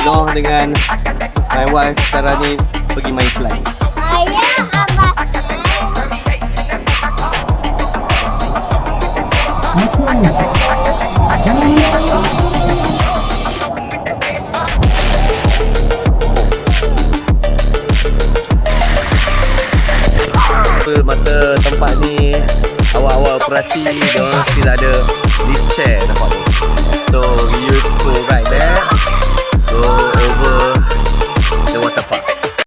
Noh dengan my wife sekarang ni pergi main slide. Masa tempat ni awal-awal operasi, dia orang still ada